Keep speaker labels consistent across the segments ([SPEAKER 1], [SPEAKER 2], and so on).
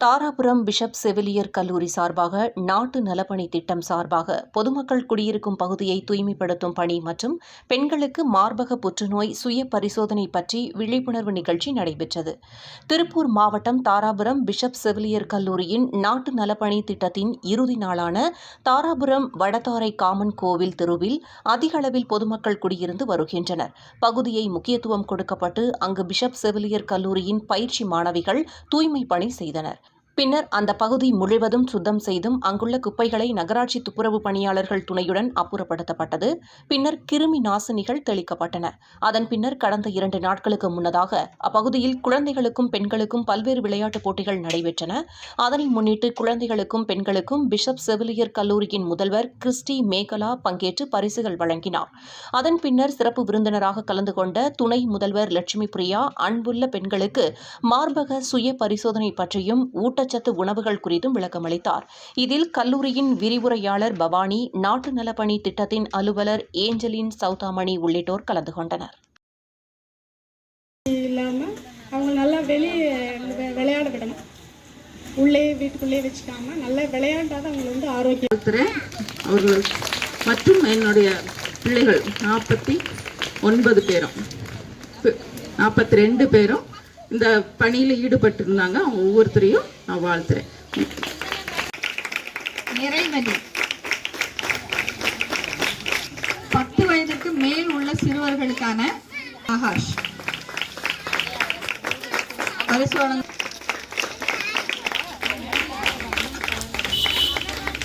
[SPEAKER 1] Dharapuram bishop செவிலியர் கல்லூரி சார்பாக நாட்டு நலப்பணி திட்டம் சார்பாக பொதுமக்கள் குடியிருக்கும் பகுதியை தூய்மைப்படுத்தும் பணி மற்றும் பெண்களுக்கு மார்பக புற்றுநோய் சுய பரிசோதனை பற்றி விழிப்புணர்வு நிகழ்ச்சி நடைபெற்றது. திருப்பூர் மாவட்டம் தாராபுரம் பிஷப் செவிலியர் கல்லூரியின் நாட்டு நலப்பணி திட்டத்தின் இறுதி நாளான தாராபுரம் வடதாரை காமன் கோவில் தெருவில் அதிக அளவில் பொதுமக்கள் குடியிருந்து வருகின்றனர். பகுதியை முக்கியத்துவம் கொடுக்கப்பட்டு அங்கு பிஷப் செவிலியர் கல்லூரியின் பயிற்சி மாணவிகள் தூய்மை பணி செய்தனர். பின்னர் அந்த பகுதி முழுவதும் சுத்தம் செய்தும் அங்குள்ள குப்பைகளை நகராட்சி துப்புரவு பணியாளர்கள் துணையுடன் அப்புறப்படுத்தப்பட்டது. பின்னர் கிருமி நாசினிகள் தெளிக்கப்பட்டன. அதன் பின்னர் கடந்த இரண்டு நாட்களுக்கு முன்னதாக அப்பகுதியில் குழந்தைகளுக்கும் பெண்களுக்கும் பல்வேறு விளையாட்டுப் போட்டிகள் நடைபெற்றன. அதனை முன்னிட்டு குழந்தைகளுக்கும் பெண்களுக்கும் பிஷப் செவிலியர் கல்லூரியின் முதல்வர் கிறிஸ்டி மேகலா பங்கேற்று பரிசுகள் வழங்கினார். அதன் பின்னர் சிறப்பு விருந்தினராக கலந்து கொண்ட துணை முதல்வர் லட்சுமி பிரியா அன்புள்ள பெண்களுக்கு மார்பக சுய பரிசோதனை பற்றியும் ஊட்டச்சத்து உணவுகள் குறித்தும் விளக்கமளித்தார் இதில் கல்லூரியின் விரிவுரையாளர் பவானி நாட்டு நலப்பணி திட்டத்தின் அலுவலர் ஏஞ்சலின் சௌதாமணி உள்ளிட்டோர் கலந்து கொண்டனர்.
[SPEAKER 2] இல்லாமல் அவங்க நல்லா வெளியே விளையாட விடணும். உள்ளே வீட்டுக்குள்ளேயே வச்சுக்காம நல்லா விளையாண்டாதான் அவங்களுக்கு வந்து ஆரோக்கியம்.
[SPEAKER 3] அவர்கள் மற்றும் என்னுடைய பிள்ளைகள் நாற்பத்தி ஒன்பது பேரும் நாற்பத்தி ரெண்டு பேரும் இந்த பணியில் ஈடுபட்டிருந்தாங்க. அவங்க ஒவ்வொருத்தரையும் நான் வாழ்த்துறேன்.
[SPEAKER 4] நிறைமதி பத்து வயதுக்கு மேல் உள்ள சிறுவர்களுக்கான ஆகாஷ். பரிசோதனை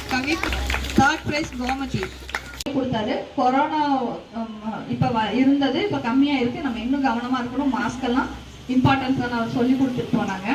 [SPEAKER 4] கவி தேர்ட் பிரைஸ் கோமதி. கொடுத்தாரு. கொரோனா இப்போ இப்ப இருந்தது. இப்ப கம்மியா இருக்கு. நம்ம இன்னும் கவனமா இருக்கணும். மாஸ்க் எல்லாம் இம்பார்ட்டன்ஸ் அவர் சொல்லி கொடுத்துட்டு போனாங்க.